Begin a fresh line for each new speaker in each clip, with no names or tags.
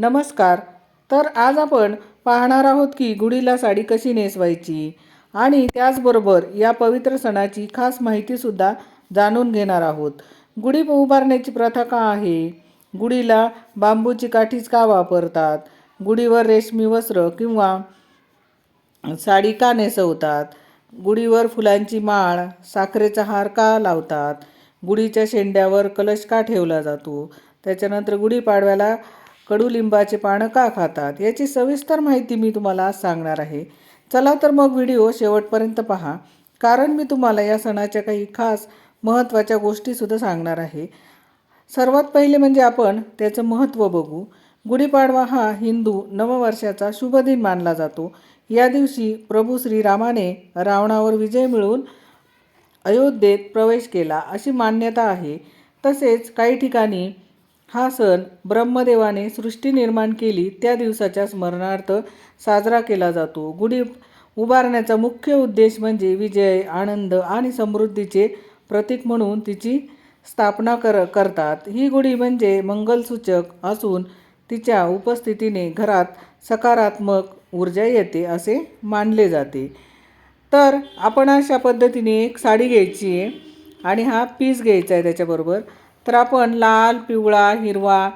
नमस्कार. तर आज आपण पाहणार आहोत की गुढीला साडी कशी नेसवायची आणि त्याचबरोबर या पवित्र सणाची खास माहितीसुद्धा जाणून घेणार आहोत. गुढी उभारण्याची प्रथा का आहे? गुढीला बांबूची काठीच का वापरतात? गुढीवर रेशमी वस्त्र किंवा साडी का नेसवतात? गुढीवर फुलांची माळ साखरेचा हार का लावतात? गुढीच्या शेंड्यावर कलश का ठेवला जातो? त्याच्यानंतर गुढीपाडव्याला कडुलिंबाचे पानं का खातात याची सविस्तर माहिती मी तुम्हाला आज सांगणार आहे. चला तर मग व्हिडिओ शेवटपर्यंत पहा. कारण मी तुम्हाला या सणाच्या काही खास महत्त्वाच्या गोष्टीसुद्धा सांगणार आहे. सर्वात पहिले म्हणजे आपण त्याचं महत्त्व बघू. गुढीपाडवा हा हिंदू नववर्षाचा शुभ दिन मानला जातो. या दिवशी प्रभू श्रीरामाने रावणावर विजय मिळवून अयोध्येत प्रवेश केला अशी मान्यता आहे. तसेच काही ठिकाणी हा सण ब्रह्मदेवाने सृष्टी निर्माण केली त्या दिवसाच्या स्मरणार्थ साजरा केला जातो. गुढी उभारण्याचा मुख्य उद्देश म्हणजे विजय आनंद आणि समृद्धीचे प्रतीक म्हणून तिची स्थापना कर करतात. ही गुढी म्हणजे मंगलसूचक असून तिच्या उपस्थितीने घरात सकारात्मक ऊर्जा येते असे मानले जाते. तर आपण अशा पद्धतीने एक साडी घ्यायची आहे आणि हा पीस घ्यायचा आहे त्याच्याबरोबर. तर आपण लाल पिवळा हिरवा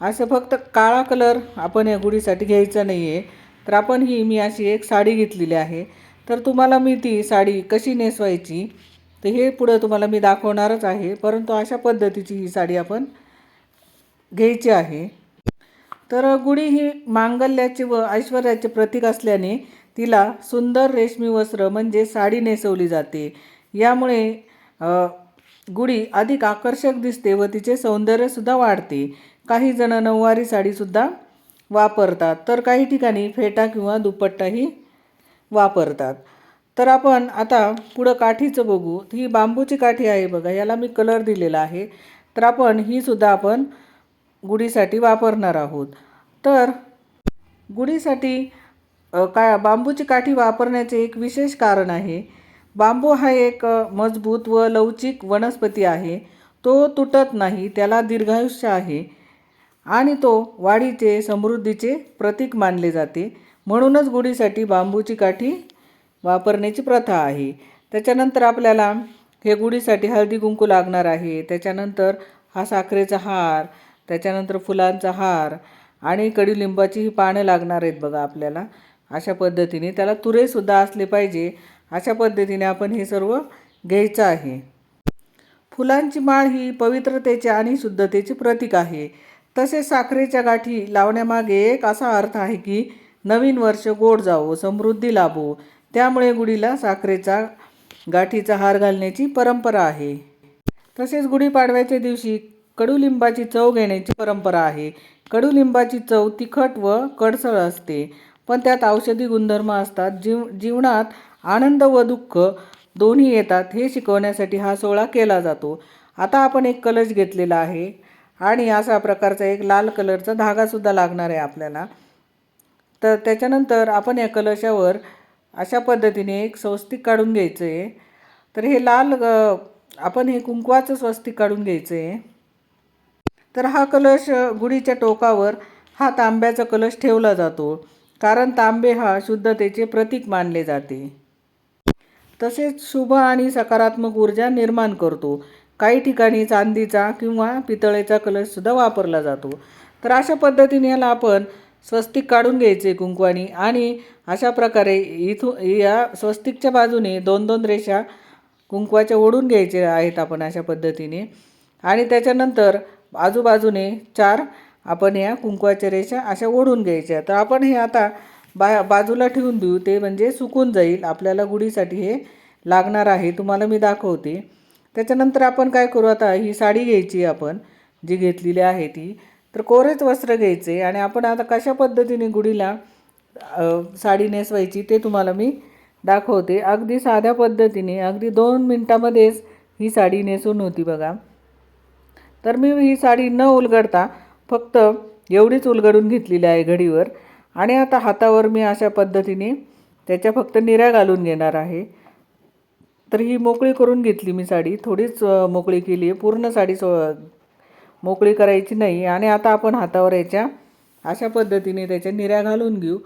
असं फक्त काळा कलर आपण या गुढीसाठी घ्यायचा नाही आहे तर आपण ही मी अशी एक साडी घेतलेली आहे. तर तुम्हाला मी ती साडी कशी नेसवायची तर हे पुढं तुम्हाला मी दाखवणारच आहे. परंतु अशा पद्धतीची ही साडी आपण घ्यायची आहे. तर गुढी ही मांगल्याचे व ऐश्वर्याचे प्रतीक असल्याने तिला सुंदर रेशमी वस्त्र म्हणजे साडी नेसवली जाते. यामुळे गुढी अधिक आकर्षक दिसते व तिचे सौंदर्यसुद्धा वाढते. काही जण नऊवारी साडीसुद्धा वापरतात. तर काही ठिकाणी फेटा किंवा दुपट्टाही वापरतात. तर आपण आता पुढं काठीचं बघू. ही बांबूची काठी आहे बघा. याला मी कलर दिलेला आहे. तर आपण ही सुद्धा आपण गुढीसाठी वापरणार आहोत. तर गुढीसाठी का बांबूची काठी वापरण्याचे एक विशेष कारण आहे. बांबू हा एक मजबूत व लवचिक वनस्पती आहे. तो तुटत नाही त्याला दीर्घायुष्य आहे आणि तो वाढीचे समृद्धीचे प्रतीक मानले जाते. म्हणूनच गुढीसाठी बांबूची काठी वापरण्याची प्रथा आहे. त्याच्यानंतर आपल्याला हे गुढीसाठी हळदी कुंकू लागणार आहे. त्याच्यानंतर हा साखरेचा हार त्याच्यानंतर फुलांचा हार आणि कडीलिंबाची ही पानं लागणार आहेत बघा आपल्याला. अशा पद्धतीने त्याला तुरेसुद्धा असले पाहिजे. अशा पद्धतीने आपण हे सर्व घ्यायचं आहे. फुलांची माळ ही पवित्रतेचे आणि शुद्धतेचे प्रतीक आहे. तसेच साखरेच्या गाठी लावण्यामागे एक असा अर्थ आहे की नवीन वर्ष गोड जावो समृद्धी लाभो. त्यामुळे गुढीला साखरेचा गाठीचा हार घालण्याची परंपरा आहे. तसेच गुढीपाडव्याच्या दिवशी कडुलिंबाची चव घेण्याची परंपरा आहे. कडुलिंबाची चव तिखट व कडसळ असते. पण त्यात औषधी गुणधर्म असतात. जीव जीवनात आनंद व दुःख दोन्ही येतात हे शिकवण्यासाठी हा सोहळा केला जातो. आता आपण एक कलश घेतलेला आहे आणि असा प्रकारचा एक लाल कलरचा धागासुद्धा लागणार आहे आपल्याला. तर त्याच्यानंतर आपण या कलशावर अशा पद्धतीने एक स्वस्तिक काढून घ्यायचं. आहे तर हे लाल आपण हे कुंकवाचं स्वस्तिक काढून घ्यायचं. आहे तर हा कलश गुढीच्या टोकावर हा तांब्याचा कलश ठेवला जातो. कारण तांबे हा शुद्धतेचे प्रतीक मानले जाते. तसेच शुभ आणि सकारात्मक ऊर्जा निर्माण करतो. काही ठिकाणी चांदीचा किंवा पितळेचा कलशसुद्धा वापरला जातो. तर अशा पद्धतीने याला आपण स्वस्तिक काढून घ्यायचे कुंकवानी आणि अशा प्रकारे इथून या स्वस्तिकच्या बाजूने दोन दोन रेषा कुंकवाच्या ओढून घ्यायचे आहेत आपण अशा पद्धतीने. आणि त्याच्यानंतर आजूबाजूने चार आपण या कुंकवाच्या रेषा अशा ओढून घ्यायच्या. तर आपण हे आता बा बाजूला ठेवून देऊ. ते म्हणजे सुकून जाईल. आपल्याला गुढीसाठी हे लागणार आहे. तुम्हाला मी दाखवते. त्याच्यानंतर आपण काय करू आता? ही साडी घ्यायची आपण जी घेतलेली आहे ती. तर कोरेच वस्त्र घ्यायचे आणि आपण आता कशा पद्धतीने गुढीला साडी नेसवायची ते तुम्हाला मी दाखवते. अगदी साध्या पद्धतीने अगदी दोन मिनटामध्येच ही साडी नेसून होती बघा. तर मी ही साडी न उलगडता फक्त एवढीच उलगडून घेतलेली आहे घडीवर. आणि आता हातावर मी अशा पद्धतीने त्याच्या फक्त निऱ्या घालून घेणार आहे. तर ही मोकळी करून घेतली मी साडी. थोडीच मोकळी केली आहे. पूर्ण साडी सो मोकळी करायची नाही. आणि आता आपण हातावर याच्या अशा पद्धतीने त्याच्या निऱ्या घालून घेऊ.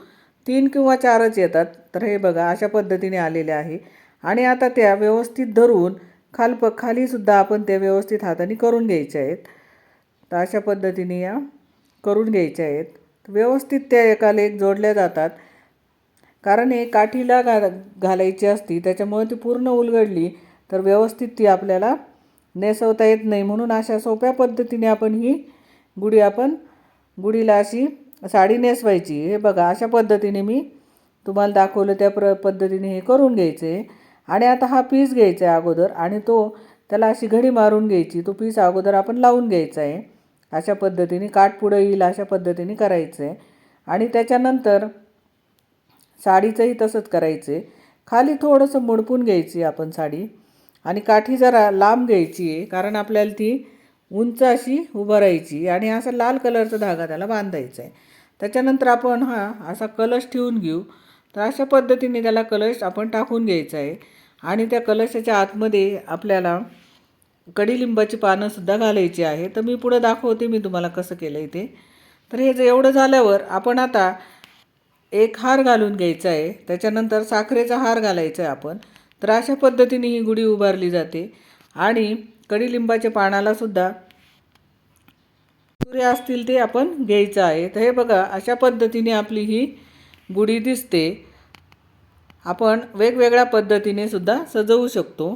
तीन किंवा चारच येतात. तर हे बघा अशा पद्धतीने आलेले आहे. आणि आता त्या व्यवस्थित धरून खालप खालीसुद्धा आपण त्या व्यवस्थित हाताने करून घ्यायच्या आहेत. तर अशा पद्धतीने या करून घ्यायच्या आहेत. व्यवस्थित त्या एकाला एक जोडल्या जातात. कारण हे काठीला घा घालायची असती त्याच्यामुळे ती पूर्ण उलगडली तर व्यवस्थित ती आपल्याला नेसवता येत नाही. म्हणून अशा सोप्या पद्धतीने आपण ही गुढी आपण गुढीला अशी साडी नेसवायची. हे बघा अशा पद्धतीने मी तुम्हाला दाखवलं त्या प्र पद्धतीने हे करून घ्यायचं. आहे आणि आता हा पीस घ्यायचा आहे अगोदर आणि तो त्याला अशी घडी मारून घ्यायची. तो पीस अगोदर आपण लावून घ्यायचा आहे. अशा पद्धतीने काठ पुढं येईल अशा पद्धतीने करायचं. आहे आणि त्याच्यानंतर साडीचंही तसंच करायचं. आहे खाली थोडंसं मुडपून घ्यायची आपण साडी. आणि काठी जरा लांब घ्यायची आहे कारण आपल्याला ती उंच अशी उभं राहायची आणि असा लाल कलरचा धागा त्याला बांधायचा आहे. त्याच्यानंतर आपण हा असा कलश ठेवून घेऊ. तर अशा पद्धतीने त्याला कलश आपण टाकून घ्यायचा आहे. आणि त्या कलशाच्या आतमध्ये आपल्याला कडीलिंबाची पानंसुद्धा घालायची आहे. तर मी पुढं दाखवते मी तुम्हाला कसं केलं आहे ते. तर हे जे एवढं झाल्यावर आपण आता एक हार घालून घ्यायचा आहे. त्याच्यानंतर साखरेचा हार घालायचा आहे आपण. तर अशा पद्धतीने ही गुढी उभारली जाते. आणि कडीलिंबाच्या पानालासुद्धा सूर्य असतील ते आपण घ्यायचं आहे. तर हे बघा अशा पद्धतीने आपली ही गुढी दिसते. आपण वेगवेगळ्या पद्धतीने सुद्धा सजवू शकतो.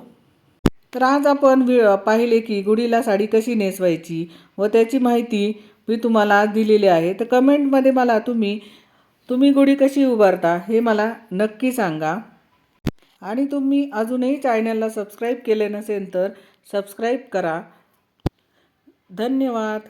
तर आज आपण वि पाहिले की गुढीला साडी कशी नेसवायची व त्याची माहिती मी तुम्हाला आज दिलेली आहे. तर कमेंटमध्ये मला तुम्ही तुम्ही गुढी कशी उभारता हे मला नक्की सांगा. आणि तुम्ही अजूनही चॅनलला सबस्क्राईब केले नसेल तर सबस्क्राईब करा. धन्यवाद.